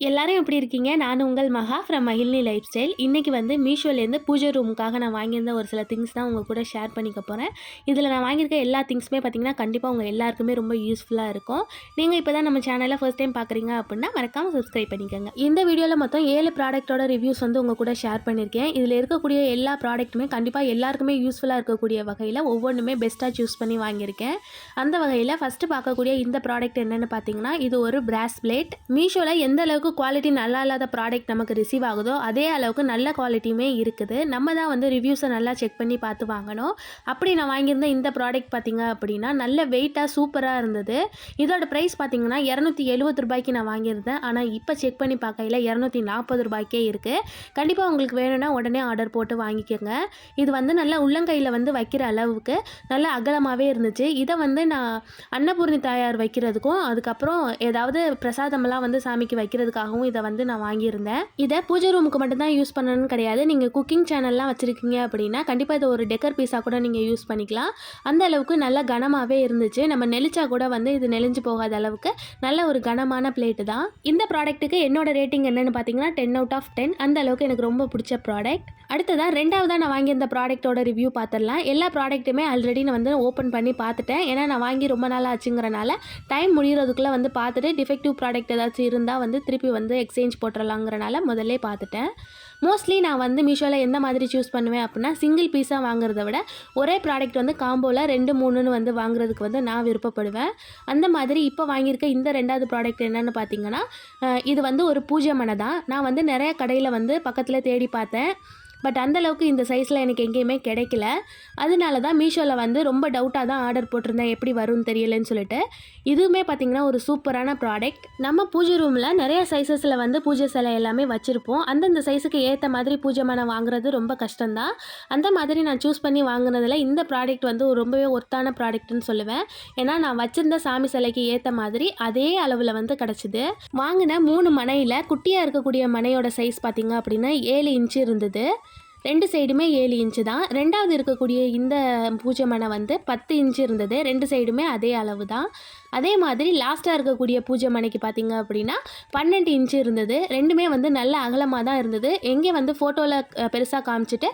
எல்லாரும் எப்படி இருக்கீங்க? நான் உங்கள் மகா ஃப்ரம் மகிழ்னி லைஃப் ஸ்டைல் இன்றைக்கி வந்து மீஷோலேருந்து பூஜை ரூமுக்காக நான் வாங்கியிருந்த ஒரு சில திங்ஸ் தான் உங்கள் கூட ஷேர் பண்ணிக்க போகிறேன் இதில் நான் வாங்கியிருக்க எல்லா திங்ஸுமே பார்த்தீங்கன்னா கண்டிப்பாக உங்கள் எல்லாருக்குமே ரொம்ப யூஸ்ஃபுல்லாக இருக்கும். நீங்கள் இப்போ தான் நம்ம சேனலில் ஃபர்ஸ்ட் டைம் பார்க்குறீங்க அப்படின்னா மறக்காமல் சப்ஸ்கிரைப் பண்ணிக்கோங்க. இந்த வீடியோவில் மொத்தம் ஏழு ப்ராடக்ட்டோட ரிவ்யூஸ் வந்து உங்கள் கூட ஷேர் பண்ணியிருக்கேன். இதில் இருக்கக்கூடிய எல்லா ப்ராடக்ட்டுமே கண்டிப்பாக எல்லாருக்குமே யூஸ்ஃபுல்லாக இருக்கக்கூடிய வகையில் ஒவ்வொன்றுமே பெஸ்ட்டாக சூஸ் பண்ணி வாங்கியிருக்கேன். அந்த வகையில் ஃபஸ்ட்டு பார்க்கக்கூடிய இந்த ப்ராடக்ட் என்னென்னு பார்த்தீங்கன்னா இது ஒரு பிராஸ் பிளேட் மீஷோவில் எந்த அளவுக்கு குவாலிட்டி நல்லா இல்லாத ப்ராடக்ட் நமக்கு ரிசீவ் ஆகுதோ அதே அளவுக்கு நல்ல குவாலிட்டியுமே இருக்குது. நம்ம தான் வந்து ரிவ்யூஸை நல்லா செக் பண்ணி பார்த்து வாங்கணும். அப்படி நான் வாங்கியிருந்த இந்த ப்ராடக்ட் பார்த்திங்க அப்படின்னா நல்ல வெயிட்டாக சூப்பராக இருந்தது. இதோட ப்ரைஸ் பார்த்திங்கன்னா இரநூத்தி எழுபது ரூபாய்க்கு நான் வாங்கியிருந்தேன். ஆனால் இப்போ செக் பண்ணி பார்க்கையில் இரநூத்தி நாற்பது ரூபாய்க்கே இருக்குது கண்டிப்பாக உங்களுக்கு வேணும்னா உடனே ஆர்டர் போட்டு வாங்கிக்கோங்க. இது வந்து நல்லா உள்ளங்கையில் வந்து வைக்கிற அளவுக்கு நல்ல அகலமாகவே இருந்துச்சு. இதை வந்து நான் அன்னபூர்ணி தாயார் வைக்கிறதுக்கும் அதுக்கப்புறம் ஏதாவது பிரசாதமெல்லாம் வந்து சாமிக்கு வைக்கிறதுக்காகவும் இதை வந்து நான் வாங்கியிருந்தேன். இதை பூஜை ரூமுக்கு மட்டும்தான் யூஸ் பண்ணணும்னு கிடையாது. நீங்கள் குக்கிங் சேனல்லாம் வச்சுருக்கீங்க அப்படின்னா கண்டிப்பாக இதை ஒரு டெக்கர் பீஸாக கூட நீங்கள் யூஸ் பண்ணிக்கலாம். அந்த அளவுக்கு நல்ல கனமாகவே இருந்துச்சு. நம்ம நெளிச்சா கூட வந்து இது நெளிஞ்சு போகாத அளவுக்கு நல்ல ஒரு கனமான பிளேட்டு தான். இந்த ப்ராடக்ட்டுக்கு என்னோட ரேட்டிங் என்னென்னு பார்த்தீங்கன்னா டென் அவுட் ஆஃப் டென் அந்த அளவுக்கு எனக்கு ரொம்ப பிடிச்ச ப்ராடக்ட் அடுத்ததாக ரெண்டாவதாக நான் வாங்கியிருந்த ப்ராடக்ட்டோட ரிவ்யூ பார்த்துடலாம் எல்லா ப்ராடக்ட்டுமே ஆல்ரெடி நான் வந்து ஓப்பன் பண்ணி பார்த்துட்டேன் ஏன்னா நான் வாங்கி ரொம்ப நாள் ஆச்சுங்கிறனால டைம் முடிகிறதுக்குள்ளே வந்து பார்த்துட்டு டிஃபெக்டிவ் ப்ராடக்ட் ஏதாச்சும் இருந்தால் வந்து திருப்பி வந்து எக்ஸ்சேஞ்ச் போட்டுடலாங்கிறனால முதல்ல பார்த்துட்டேன். மோஸ்ட்லி நான் வந்து மீஷோவில் எந்த மாதிரி சூஸ் பண்ணுவேன் அப்படின்னா சிங்கிள் பீஸாக வாங்குறத விட ஒரே ப்ராடக்ட் வந்து காம்போவில் ரெண்டு மூணுன்னு வந்து வாங்குறதுக்கு வந்து நான் விருப்பப்படுவேன். அந்த மாதிரி இப்போ வாங்கியிருக்க இந்த ரெண்டாவது ப்ராடக்ட் என்னென்னு பார்த்தீங்கன்னா இது வந்து ஒரு பூஜை மனை தான். நான் வந்து நிறைய கடையில் வந்து பக்கத்தில் தேடி பார்த்தேன். பட் அந்தளவுக்கு இந்த சைஸில் எனக்கு எங்கேயுமே கிடைக்கல. அதனால தான் மீஷோவில் வந்து ரொம்ப டவுட்டாக தான் ஆர்டர் போட்டிருந்தேன். எப்படி வரும்னு தெரியலன்னு சொல்லிட்டு. இதுவுமே பார்த்திங்கன்னா ஒரு சூப்பரான ப்ராடக்ட் நம்ம பூஜை ரூமில் நிறைய சைஸஸில் வந்து பூஜை சிலை எல்லாமே வச்சுருப்போம். அந்தந்த சைஸுக்கு ஏற்ற மாதிரி பூஜை மனை வாங்குறது ரொம்ப கஷ்டம்தான் அந்த மாதிரி நான் சூஸ் பண்ணி வாங்குனதில் இந்த ப்ராடக்ட் வந்து ரொம்பவே ஒர்த்தான ப்ராடக்ட்னு சொல்லுவேன். ஏன்னா நான் வச்சுருந்த சாமி சிலைக்கு ஏற்ற மாதிரி அதே அளவில் வந்து கிடச்சிது. வாங்கின மூணு மனையில் குட்டியாக இருக்கக்கூடிய மனையோட சைஸ் பார்த்திங்க அப்படின்னா ஏழு இன்ச்சு இருந்தது. ரெண்டு சைடுமே ஏழு இன்ச்சு தான். ரெண்டாவது இருக்கக்கூடிய இந்த பூஜை மனை வந்து பத்து இன்ச்சு இருந்தது. ரெண்டு சைடுமே அதே அளவு தான். அதே மாதிரி லாஸ்ட்டாக இருக்கக்கூடிய பூஜை மனைக்கு பார்த்தீங்க அப்படின்னா பன்னெண்டு இன்ச்சு இருந்தது. ரெண்டுமே வந்து நல்ல அகலமாக தான் இருந்தது. எங்கே வந்து ஃபோட்டோவில் பெருசாக காமிச்சிட்டு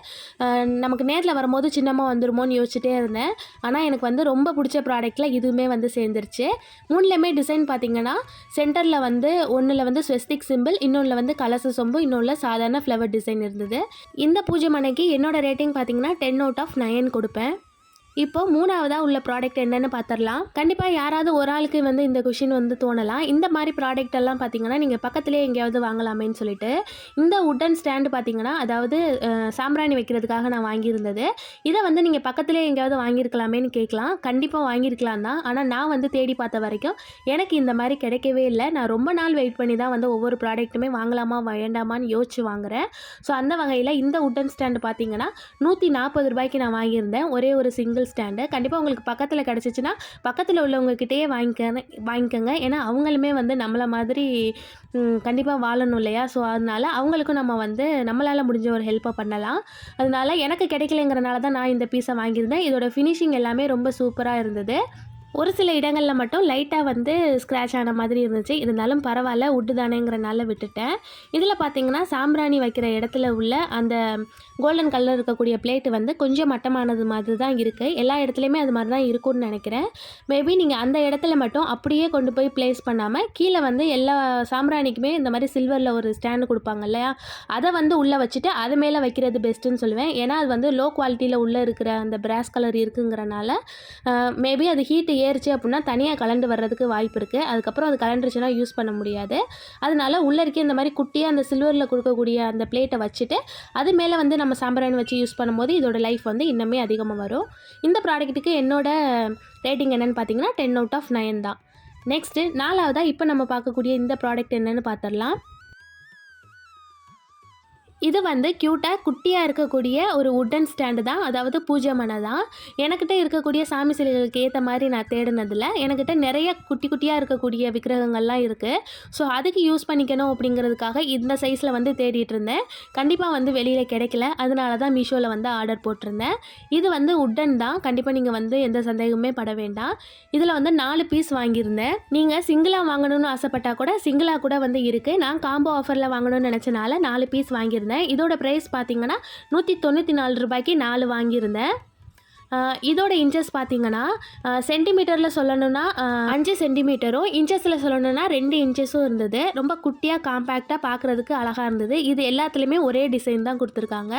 நமக்கு நேரில் வரும்போது சின்னமாக வந்துருமோன்னு யோசிச்சுட்டே இருந்தேன். ஆனால் எனக்கு வந்து ரொம்ப பிடிச்ச ப்ராடக்ட்டில் இதுவுமே வந்து சேர்ந்துருச்சு. மூணுலேயுமே டிசைன் பார்த்தீங்கன்னா சென்டரில் வந்து ஒன்றில் வந்து ஸ்வெஸ்டிக் சிம்பிள் இன்னொன்றில் வந்து கலச சொம்பு இன்னொன்றில் சாதாரண ஃப்ளவர் டிசைன் இருந்தது. இந்த பூஜை மனைக்கு என்னோட ரேட்டிங் பார்த்தீங்கன்னா டென் அவுட் ஆஃப் நைன் கொடுப்பேன். இப்போ மூணாவதாக உள்ள ப்ராடக்ட் என்னன்னு பார்த்துடலாம் கண்டிப்பாக யாராவது ஒரு ஆளுக்கு வந்து இந்த கொஷின் வந்து தோணலாம். இந்த மாதிரி ப்ராடக்ட் எல்லாம் பார்த்தீங்கன்னா நீங்கள் பக்கத்துலேயே எங்கேயாவது வாங்கலாமேன்னு சொல்லிட்டு இந்த உட்டன் ஸ்டாண்டு பார்த்தீங்கன்னா அதாவது சாம்பிராணி வைக்கிறதுக்காக நான் வாங்கியிருந்தது. இதை வந்து நீங்கள் பக்கத்துலேயே எங்கேயாவது வாங்கியிருக்கலாமேன்னு கேட்கலாம். கண்டிப்பாக வாங்கியிருக்கலாம் தான். ஆனால் நான் வந்து தேடி பார்த்த வரைக்கும் எனக்கு இந்த மாதிரி கிடைக்கவே இல்லை. நான் ரொம்ப நாள் வெயிட் பண்ணி தான் வந்து ஒவ்வொரு ப்ராடக்ட்டுமே வாங்கலாமா வேண்டாமான்னு யோசிச்சு வாங்குறேன். ஸோ அந்த வகையில் இந்த உட்டன் ஸ்டாண்டு பார்த்தீங்கன்னா நூற்றி நாற்பது ரூபாய்க்கு நான் வாங்கியிருந்தேன். ஒரே ஒரு சிங்கிள் ஸ்டாண்டு கண்டிப்பாக உங்களுக்கு பக்கத்தில் கிடச்சிச்சின்னா பக்கத்தில் உள்ளவங்கக்கிட்டேயே வாங்கிக்க வாங்கிக்கோங்க. ஏன்னா அவங்களுமே வந்து நம்மளை மாதிரி கண்டிப்பாக வாழணும் இல்லையா? ஸோ அதனால அவங்களுக்கும் நம்ம வந்து நம்மளால் முடிஞ்ச ஒரு ஹெல்ப்பை பண்ணலாம். அதனால எனக்கு கிடைக்கலங்கிறனால தான் நான் இந்த பீஸை வாங்கியிருந்தேன். இதோட ஃபினிஷிங் எல்லாமே ரொம்ப சூப்பராக இருந்தது. ஒரு சில இடங்களில் மட்டும் லைட்டாக வந்து ஸ்க்ராட்ச் ஆன மாதிரி இருந்துச்சு. இருந்தாலும் பரவாயில்ல உட்டு தானேங்கிறனால விட்டுட்டேன். இதில் பார்த்தீங்கன்னா சாம்பிராணி வைக்கிற இடத்துல உள்ள அந்த கோல்டன் கலர் இருக்கக்கூடிய பிளேட்டு வந்து கொஞ்சம் மட்டமானது மாதிரி தான் இருக்குது எல்லா இடத்துலையுமே அது மாதிரி தான் இருக்கும்னு நினைக்கிறேன். மேபி நீங்கள் அந்த இடத்துல மட்டும் அப்படியே கொண்டு போய் ப்ளேஸ் பண்ணாமல் கீழே வந்து எல்லா சாம்பிராணிக்குமே இந்த மாதிரி சில்வரில் ஒரு ஸ்டாண்டு கொடுப்பாங்க இல்லையா? அதை வந்து உள்ளே வச்சுட்டு அது மேலே வைக்கிறது பெஸ்ட்டுன்னு சொல்லுவேன். ஏன்னா அது வந்து லோ குவாலிட்டியில் உள்ளே இருக்கிற அந்த பிராஸ் கலர் இருக்குங்கிறனால மேபி அது ஹீட்டு ஏறிச்சு அப்படின்னா தனியாக கலண்டு வர்றதுக்கு வாய்ப்பு இருக்குது அதுக்கப்புறம் அது கலண்டுருச்சுன்னா யூஸ் பண்ண முடியாது. அதனால உள்ளே இருக்கே இந்த மாதிரி குட்டியாக அந்த சில்வரில் கொடுக்கக்கூடிய அந்த பிளேட்டை வச்சுட்டு அது மேலே வந்து நம்ம சாம்பிராணி வச்சு யூஸ் பண்ணும்போது இதோட லைஃப் வந்து இன்னுமே அதிகமாக வரும். இந்த ப்ராடக்ட்டுக்கு என்னோட ரேட்டிங் என்னென்னு பார்த்தீங்கன்னா டென் அவுட் ஆஃப் நைன் தான். நெக்ஸ்ட்டு நாலாவதாக இப்போ நம்ம பார்க்கக்கூடிய இந்த ப்ராடக்ட் என்னென்னு பார்த்துடலாம் இது வந்து க்யூட்டாக குட்டியாக இருக்கக்கூடிய ஒரு உட்டன் ஸ்டாண்டு தான். அதாவது பூஜை மனை தான். எனக்கிட்ட இருக்கக்கூடிய சாமி சிலைகளுக்கு ஏற்ற மாதிரி நான் தேடினதில் எனக்கிட்ட நிறைய குட்டி குட்டியாக இருக்கக்கூடிய விக்கிரகங்கள்லாம் இருக்குது ஸோ அதுக்கு யூஸ் பண்ணிக்கணும் அப்படிங்கிறதுக்காக இந்த சைஸில் வந்து தேடிட்டு இருந்தேன். கண்டிப்பாக வந்து வெளியில் கிடைக்கல. அதனால தான் மீஷோவில் வந்து ஆர்டர் போட்டிருந்தேன். இது வந்து உட்டன் தான். கண்டிப்பாக நீங்கள் வந்து எந்த சந்தேகமே பட வேண்டாம். இதில் வந்து நாலு பீஸ் வாங்கியிருந்தேன். நீங்கள் சிங்கிளாக வாங்கணும்னு ஆசைப்பட்டால் கூட சிங்கிளாக கூட வந்து இருக்குது நான் காம்போ ஆஃபரில் வாங்கணும்னு நினச்சனால நாலு பீஸ் வாங்கியிருந்தேன். இதோட ப்ரைஸ் பார்த்தீங்கன்னா நூற்றி தொண்ணூற்றி நாலு ரூபாய்க்கு நாலு வாங்கியிருந்தேன். இதோட இன்ச்சஸ் பார்த்தீங்கன்னா சென்டிமீட்டரில் சொல்லணும்னா அஞ்சு சென்டிமீட்டரும் இன்ச்சஸில் சொல்லணும்னா ரெண்டு இன்ச்சஸும் இருந்தது. ரொம்ப குட்டியாக காம்பேக்டாக பார்க்குறதுக்கு அழகாக இருந்தது. இது எல்லாத்துலேயுமே ஒரே டிசைன் தான் கொடுத்துருக்காங்க.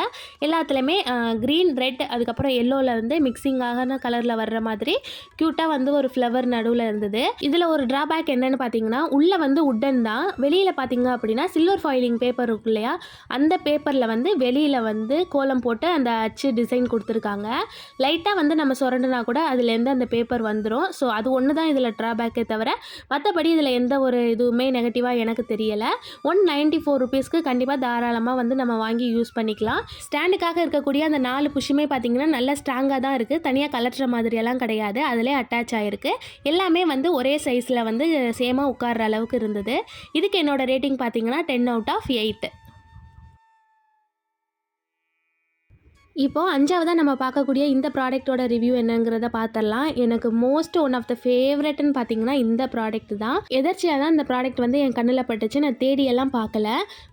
எல்லாத்துலேயுமே க்ரீன் ரெட் அதுக்கப்புறம் எல்லோவில் வந்து மிக்சிங் ஆகின கலரில் வர்ற மாதிரி க்யூட்டாக வந்து ஒரு ஃப்ளவர் நடுவில் இருந்தது. இதில் ஒரு ட்ராபேக் என்னன்னு பார்த்தீங்கன்னா உள்ளே வந்து உட்டன் தான். வெளியில் பார்த்தீங்க அப்படின்னா சில்வர் ஃபாயிலிங் பேப்பர் இருக்கு இல்லையா? அந்த பேப்பரில் வந்து வெளியில் வந்து கோலம் போட்டு அந்த அச்சு டிசைன் கொடுத்துருக்காங்க. லைட் லைட்டாக வந்து நம்ம சுரண்டுனா கூட அதுலேருந்து அந்த பேப்பர் வந்துடும் ஸோ அது ஒன்று தான் இதில் ட்ராபேக்கே தவிர மற்றபடி இதில் எந்த ஒரு இதுவுமே நெகட்டிவாக எனக்கு தெரியலை. ஒன் நைன்ட்டி ஃபோர் ருபீஸ்க்கு கண்டிப்பாக தாராளமாக வந்து நம்ம வாங்கி யூஸ் பண்ணிக்கலாம். ஸ்டாண்டுக்காக இருக்கக்கூடிய அந்த நாலு புஷுமே பார்த்தீங்கன்னா நல்ல ஸ்ட்ராங்காக தான் இருக்குது தனியாக கலட்டுற மாதிரியெல்லாம் கிடையாது. அதிலே அட்டாச் ஆகிருக்கு எல்லாமே வந்து ஒரே சைஸில் வந்து சேமாக உட்கார்ற அளவுக்கு இருந்தது. இதுக்கு என்னோடய ரேட்டிங் பார்த்தீங்கன்னா டென் அவுட் ஆஃப் எயிட் இப்போது அஞ்சாவதாக நம்ம பார்க்கக்கூடிய இந்த ப்ராடக்ட்டோட ரிவ்யூ என்னங்கிறத பார்த்துடலாம். எனக்கு மோஸ்ட் ஒன் ஆஃப் த ஃபேவரட்னு பார்த்தீங்கன்னா இந்த ப்ராடக்ட் தான். எதர்ச்சியாக தான் இந்த ப்ராடக்ட் வந்து என் கண்ணில் பட்டுச்சு. நான் தேடியெல்லாம் பார்க்கல.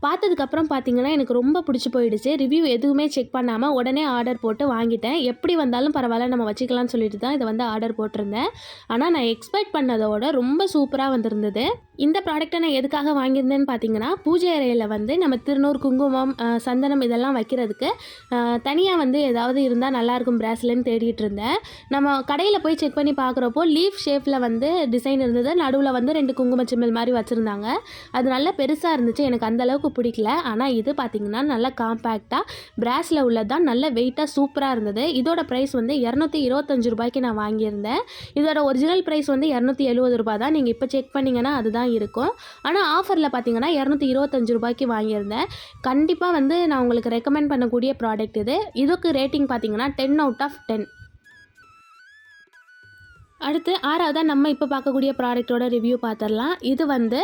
பார்த்ததுக்கப்புறம் பார்த்தீங்கன்னா எனக்கு ரொம்ப பிடிச்சி போயிடுச்சு. ரிவ்யூ எதுவுமே செக் பண்ணாமல் உடனே ஆர்டர் போட்டு வாங்கிட்டேன். எப்படி வந்தாலும் பரவாயில்ல நம்ம வச்சுக்கலாம்னு சொல்லிட்டு தான் இதை வந்து ஆர்டர் போட்டிருந்தேன். ஆனால் நான் எக்ஸ்பெக்ட் பண்ணதோட ரொம்ப சூப்பராக வந்திருந்தது. இந்த ப்ராடக்ட்டை நான் எதுக்காக வாங்கியிருந்தேன்னு பார்த்தீங்கன்னா பூஜை அறையில் வந்து நம்ம திருநூறு குங்குமம் சந்தனம் இதெல்லாம் வைக்கிறதுக்கு தனியாக வந்து ஏதாவது இருந்தால் நல்லாயிருக்கும் பிராஸ்லன்னு தேடிட்டு இருந்தேன் நம்ம கடையில் போய் செக் பண்ணி பார்க்குறப்போ லீஃப் ஷேப்பில் வந்து டிசைன் இருந்தது. நடுவில் வந்து ரெண்டு குங்கும சிம்மல் மாதிரி வச்சுருந்தாங்க. அது நல்ல பெருசாக இருந்துச்சு. எனக்கு அந்த அளவுக்கு பிடிக்கல. ஆனால் இது பார்த்திங்கன்னா நல்ல காம்பேக்டாக பிராஸில் உள்ளது தான் நல்ல வெயிட்டாக சூப்பராக இருந்தது. இதோட ப்ரைஸ் வந்து இரநூத்தி இருபத்தஞ்சு ரூபாய்க்கு நான் வாங்கியிருந்தேன். இதோட ஒரிஜினல் ப்ரைஸ் வந்து இரநூத்தி எழுபது ரூபாய் தான் நீங்கள் இப்போ செக் பண்ணிங்கன்னா அதுதான் இருக்கும். ஆனால் ஆஃபரில் பார்த்தீங்கன்னா இரநூத்தி இருபத்தஞ்சு ரூபாய்க்கு வாங்கியிருந்தேன். கண்டிப்பாக வந்து நான் உங்களுக்கு ரெக்கமெண்ட் பண்ணக்கூடிய ப்ராடக்ட் இது. இதுக்கு ரேட்டிங் பார்த்தீங்கன்னா டென் அவுட் ஆஃப் டென் அடுத்து ஆறாவதாக நம்ம இப்போ பார்க்கக்கூடிய ப்ராடக்ட்டோட ரிவ்யூ பார்த்துடலாம். இது வந்து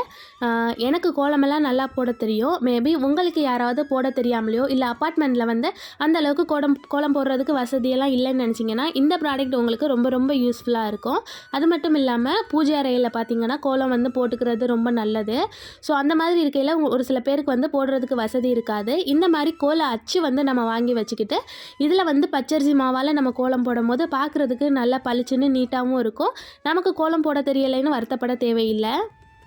எனக்கு கோலமெல்லாம் நல்லா போட தெரியும். மேபி உங்களுக்கு யாராவது போட தெரியாமலையோ இல்லை அப்பார்ட்மெண்ட்டில் வந்து அந்த அளவுக்கு கோலம் கோலம் போடுறதுக்கு வசதியெல்லாம் இல்லைன்னு நினச்சிங்கன்னா இந்த ப்ராடக்ட் உங்களுக்கு ரொம்ப ரொம்ப யூஸ்ஃபுல்லாக இருக்கும். அது மட்டும் இல்லாமல் பூஜை அறையில் பார்த்தீங்கன்னா கோலம் வந்து போட்டுக்கிறது ரொம்ப நல்லது. ஸோ அந்த மாதிரி இருக்கையில் ஒரு சில பேருக்கு வந்து போடுறதுக்கு வசதி இருக்காது. இந்த மாதிரி கோல அச்சு வந்து நம்ம வாங்கி வச்சுக்கிட்டு இதில் வந்து பச்சரிசி மாவால் நம்ம கோலம் போடும்போது பார்க்குறதுக்கு நல்லா பளிச்சுன்னு நீட்டாகவும் இருக்கும். நமக்கு கோலம் போட தெரியலைன்னு வருத்தப்பட தேவையில்லை.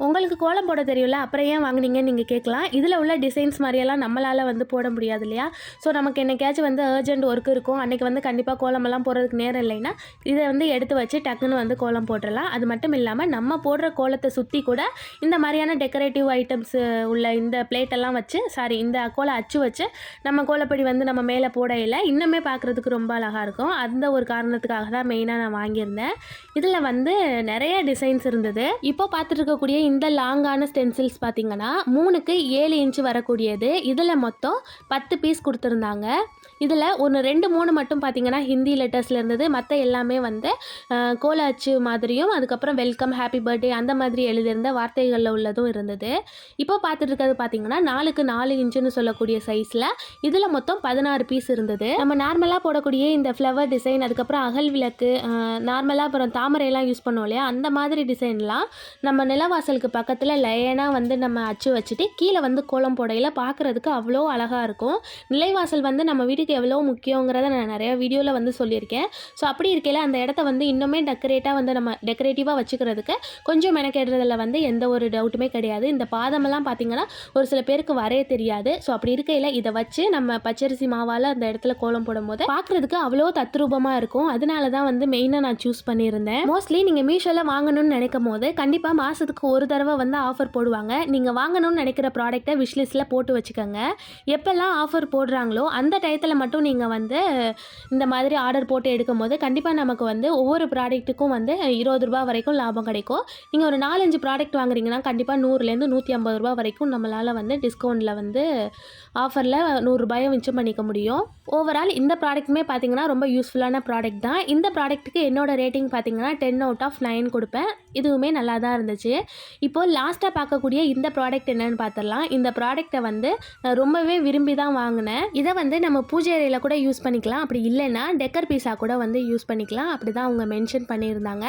உங்களுக்கு கோலம் போட தெரியல அப்புறம் ஏன் வாங்கினீங்கன்னு நீங்கள் கேட்கலாம். இதில் உள்ள டிசைன்ஸ் மாதிரியெல்லாம் நம்மளால் வந்து போட முடியாது இல்லையா? ஸோ நமக்கு என்னைக்காச்சும் வந்து அர்ஜென்ட் ஒர்க் இருக்கும். அன்றைக்கி வந்து கண்டிப்பாக கோலமெல்லாம் போடுறதுக்கு நேரம் இல்லைன்னா இதை வந்து எடுத்து வச்சு டக்குன்னு வந்து கோலம் போட்டுடலாம் அது மட்டும் இல்லாமல் நம்ம போடுற கோலத்தை சுற்றி கூட இந்த மாதிரியான டெக்கரேட்டிவ் ஐட்டம்ஸ் உள்ள இந்த பிளேட்டெல்லாம் வச்சு சாரி இந்த கோலம் அச்சு வச்சு நம்ம கோலப்படி வந்து நம்ம மேலே போடையில் இன்னுமே பார்க்குறதுக்கு ரொம்ப அழகாக இருக்கும். அந்த ஒரு காரணத்துக்காக தான் மெயினாக நான் வாங்கியிருந்தேன். இதில் வந்து நிறைய டிசைன்ஸ் இருந்தது. இப்போ பார்த்துட்டு இருக்கக்கூடிய இந்த லாங்கான ஸ்டென்சில்ஸ் பார்த்தீங்கன்னா மூணுக்கு ஏழு இன்ச்சு வரக்கூடியது. இதில் மொத்தம் பத்து பீஸ் கொடுத்துருந்தாங்க. இதில் ஒன்று ரெண்டு மூணு மட்டும் பார்த்தீங்கன்னா ஹிந்தி லெட்டர்ஸில் இருந்தது. மற்ற எல்லாமே வந்து கோலாச்சு மாதிரியும் அதுக்கப்புறம் வெல்கம் ஹாப்பி பர்த்டே அந்த மாதிரி எழுதியிருந்த வார்த்தைகளில் உள்ளதும் இருந்தது. இப்போ பார்த்துட்டு இருக்கிறது பார்த்தீங்கன்னா நாலுக்கு நாலு இன்ச்சுன்னு சொல்லக்கூடிய சைஸில் இதில் மொத்தம் பதினாறு பீஸ் இருந்தது. நம்ம நார்மலாக போடக்கூடிய இந்த ஃப்ளவர் டிசைன் அதுக்கப்புறம் அகல் விளக்கு நார்மலாக அப்புறம் தாமரையெல்லாம் யூஸ் பண்ணுவோம் இல்லையா? அந்த மாதிரி டிசைன்லாம் நம்ம நிலவாசல் நிலவாசலுக்கு பக்கத்தில் லைனாக வந்து நம்ம அச்சு வச்சுட்டு கீழே வந்து கோலம் போடையில் பார்க்குறதுக்கு அவ்வளோ அழகாக இருக்கும். நிலைவாசல் வந்து நம்ம வீட்டுக்கு எவ்வளோ முக்கியங்கிறத நான் நிறைய வீடியோவில் வந்து சொல்லியிருக்கேன். ஸோ அப்படி இருக்கையில் அந்த இடத்த வந்து இன்னுமே டெக்கரேட்டாக வந்து நம்ம டெக்கரேட்டிவாக வச்சுக்கிறதுக்கு கொஞ்சம் மெனக்கெடுறதுல வந்து எந்த ஒரு டவுட்டுமே கிடையாது. இந்த பாதமெல்லாம் பார்த்தீங்கன்னா ஒரு சில பேருக்கு வரைய தெரியாது. ஸோ அப்படி இருக்கையில் இதை வச்சு நம்ம பச்சரிசி மாவால் அந்த இடத்துல கோலம் போடும்போது பார்க்குறதுக்கு அவ்வளோ தத்ரூபமாக இருக்கும். அதனால தான் வந்து மெயினாக நான் சூஸ் பண்ணியிருந்தேன். மோஸ்ட்லி நீங்கள் மீஷோவில் வாங்கணும்னு நினைக்கும் போது கண்டிப்பாக மாதத்துக்கு ஒரு தடவை வந்து ஆஃபர் போடுவாங்க. நீங்கள் வாங்கணும்னு நினைக்கிற ப்ராடக்ட்டை விஷ்லிஸ்ட்டில் போட்டு வச்சுக்கோங்க. எப்போல்லாம் ஆஃபர் போடுறாங்களோ அந்த டயத்தில் மட்டும் நீங்கள் வந்து இந்த மாதிரி ஆர்டர் போட்டு எடுக்கும் போது கண்டிப்பாக நமக்கு வந்து ஒவ்வொரு ப்ராடக்ட்டுக்கும் வந்து இருபது ரூபா வரைக்கும் லாபம் கிடைக்கும். நீங்கள் ஒரு நாலஞ்சு ப்ராடக்ட் வாங்குறீங்கன்னா கண்டிப்பாக நூறுலேருந்து நூற்றி ஐம்பது ரூபா வரைக்கும் நம்மளால் வந்து டிஸ்கவுண்ட்டில் வந்து ஆஃபரில் நூறுரூபாயை மிச்சம் பண்ணிக்க முடியும். ஓவரால் இந்த ப்ராடக்ட்டுமே பார்த்தீங்கன்னா ரொம்ப யூஸ்ஃபுல்லான ப்ராடக்ட் தான். இந்த ப்ராடக்ட்டுக்கு என்னோடய ரேட்டிங் பார்த்தீங்கன்னா டென் அவுட் ஆஃப் நைன் கொடுப்பேன். இதுவுமே நல்லா தான் இருந்துச்சு. இப்போது லாஸ்ட்டாக பார்க்கக்கூடிய இந்த ப்ராடக்ட் என்னன்னு பார்த்துடலாம். இந்த ப்ராடக்ட்டை வந்து நான் ரொம்பவே விரும்பி தான் வாங்கினேன். இதை வந்து நம்ம பூஜை அறையில் கூட யூஸ் பண்ணிக்கலாம். அப்படி இல்லைன்னா டெக்கர் பீஸா கூட வந்து யூஸ் பண்ணிக்கலாம். அப்படி தான் அவங்க மென்ஷன் பண்ணியிருந்தாங்க.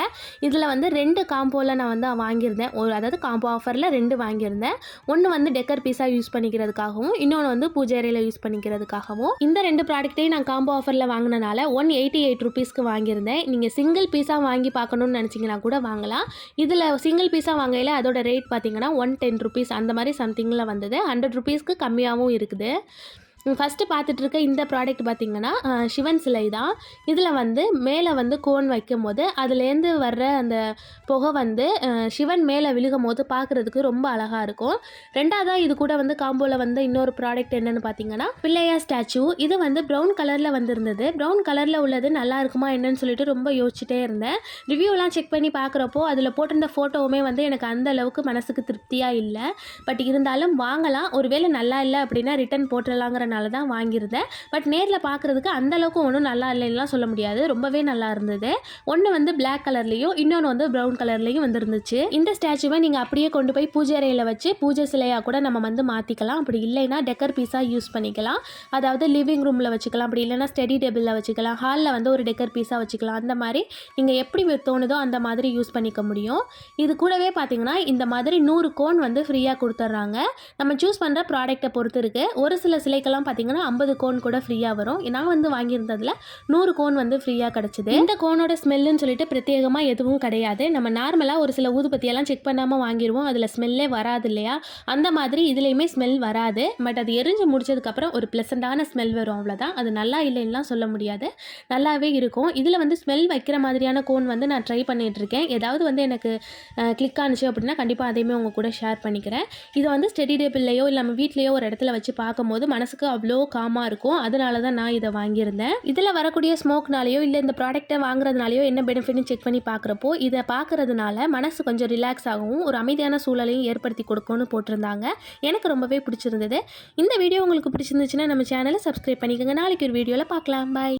இதில் வந்து ரெண்டு காம்போவில் நான் வந்து வாங்கியிருந்தேன். ஒரு அதாவது காம்போ ஆஃபரில் ரெண்டு வாங்கியிருந்தேன். ஒன்று வந்து டெக்கர் பீஸா யூஸ் பண்ணிக்கிறதுக்காகவும் இன்னொன்று வந்து பூஜை அறையில் யூஸ் பண்ணிக்கிறதுக்காகவும். இந்த ரெண்டு ப்ராடக்ட்டையும் நான் காம்போ ஆஃபரில் வாங்கினனால ஒன் எயிட்டி எயிட் ருபீஸ்க்கு வாங்கியிருந்தேன். நீங்கள் சிங்கிள் பீஸாக வாங்கி பார்க்கணுன்னு நினச்சிங்கன்னா கூட வாங்கலாம். இதில் சிங்கிள் பீஸாக வாங்கையில் அதோட ரேட் பார்த்தீங்கன்னா ஒன் டென் ருபீஸ் அந்த மாதிரி சம்திங்கில் வந்தது. ஹண்ட்ரட் ருபீஸ்க்கு கம்மியாகவும் இருக்குது. ஃபஸ்ட்டு பார்த்துட்டு இருக்க இந்த ப்ராடக்ட் பார்த்திங்கன்னா சிவன் சிலை தான். இதில் வந்து மேலே வந்து கோன் வைக்கும் போது அதுலேருந்து வர்ற அந்த புகை வந்து சிவன் மேலே விழுகும் போது பார்க்குறதுக்கு ரொம்ப அழகாக இருக்கும். ரெண்டாவதாக இது கூட வந்து காம்போவில் வந்து இன்னொரு ப்ராடக்ட் என்னென்னு பார்த்தீங்கன்னா பிள்ளையார் ஸ்டாச்சு. இது வந்து ப்ரௌன் கலரில் வந்திருந்தது. ப்ரௌன் கலரில் உள்ளது நல்லா இருக்குமா என்னன்னு சொல்லிட்டு ரொம்ப யோசிச்சுட்டே இருந்தேன். ரிவ்யூலாம் செக் பண்ணி பார்க்குறப்போ அதில் போட்டிருந்த ஃபோட்டோவுமே வந்து எனக்கு அந்த அளவுக்கு மனசுக்கு திருப்தியாக இல்லை. பட் இருந்தாலும் வாங்கலாம். ஒருவேளை நல்லா இல்லை அப்படின்னா ரிட்டன் போட்டுடலாங்கிறனால தான் வாங்கியிருந்தேன். பட் நேரில் பார்க்குறதுக்கு அந்த அளவுக்கு ஒன்றும் நல்லா இல்லைன்னுலாம் சொல்ல முடியாது. ரொம்பவே நல்லா இருந்தது. ஒன்று வந்து பிளாக் கலர்லேயும் இன்னொன்று வந்து ப்ரௌன் கலர்லேயும் வந்துருந்துச்சு. இந்த ஸ்டாச்சுவை நீங்கள் அப்படியே கொண்டு போய் பூஜை அறையில் வச்சு பூஜை சிலையாக கூட நம்ம வந்து மாற்றிக்கலாம் அப்படி இல்லைன்னா டெக்கர் பீஸாக யூஸ் பண்ணிக்கலாம். அதாவது லிவிங் ரூமில் வச்சுக்கலாம். அப்படி இல்லைன்னா ஸ்டடி டேபிளில் வச்சுக்கலாம். ஹாலில் வந்து ஒரு டெக்கர் பீஸாக வச்சுக்கலாம். அந்த மாதிரி நீங்கள் எப்படி தோணுதோ அந்த மாதிரி யூஸ் பண்ணிக்க முடியும். இது கூடவே பார்த்தீங்கன்னா இந்த மாதிரி நூறு கோன் வந்து ஃப்ரீயாக கொடுத்துட்றாங்க நம்ம சூஸ் பண்ணுற ப்ராடக்ட்டை பொறுத்து இருக்குது ஒரு சில சிலைக்கெல்லாம் பார்த்தீங்கன்னா ஐம்பது கோன் கூட ஃப்ரீயாக வரும். நான் வந்து வாங்கியிருந்ததில் நூறு கோன் வந்து ஃப்ரீயாக கிடச்சிது. இந்த கோனோட ஸ்மெல்லுன்னு சொல்லிட்டு பிரத்யேகமாக எதுவும் கிடையாது. நம்ம நார்மலாக ஒரு சில ஊதுபத்தியெல்லாம் செக் பண்ணாமல் வாங்கிடுவோம் அதில் ஸ்மெல்லே வராது இல்லையா? அந்த மாதிரி இதுலேயுமே ஸ்மெல் வராது. பட் அது எரிஞ்சு முடிச்சதுக்கப்புறம் ஒரு ப்ளசண்ட்டான ஸ்மெல் வரும். அவ்வளோதான் அது நல்லா இல்லைன்னுலாம் சொல்ல முடியாது. நல்லாவே இருக்கும். இதில் வந்து ஸ்மெல் வைக்கிற மாதிரியான கோன் வந்து நான் ட்ரை பண்ணிகிட்ருக்கேன் ஏதாவது வந்து எனக்கு கிளிக் ஆனிச்சு அப்படின்னா கண்டிப்பாக அதையுமே உங்கள் கூட ஷேர் பண்ணிக்கிறேன். இதை வந்து ஸ்டெடி டேபிள்லையோ இல்லை நம்ம வீட்லேயோ ஒரு இடத்துல வச்சு பார்க்கும்போது மனசுக்கு அவ்வளோ காமாக இருக்கும். அதனால தான் நான் இதை வாங்கியிருந்தேன். இதில் வரக்கூடிய ஸ்மோக்னாலேயோ இல்லை இந்த ப்ராடக்ட்டை வாங்குறதுனாலையோ என்ன பெனிஃபிட்னு செக் பண்ணி பார்க்குறப்போ இதை பார்க்கறதுனால மனசு கொஞ்சம் ரிலாக்ஸ் ஆகவும் ஒரு அமைதியான சூழலையும் ஏற்படுத்தி கொடுக்கும்னு போட்டிருந்தாங்க. எனக்கு ரொம்பவே பிடிச்சிருந்தது. இந்த வீடியோ உங்களுக்கு பிடிச்சிருந்துச்சுன்னா நம்ம சேனலை சப்ஸ்கிரைப் பண்ணிக்கோங்க. நாளைக்கு ஒரு வீடியோவில் பார்க்கலாம். பாய்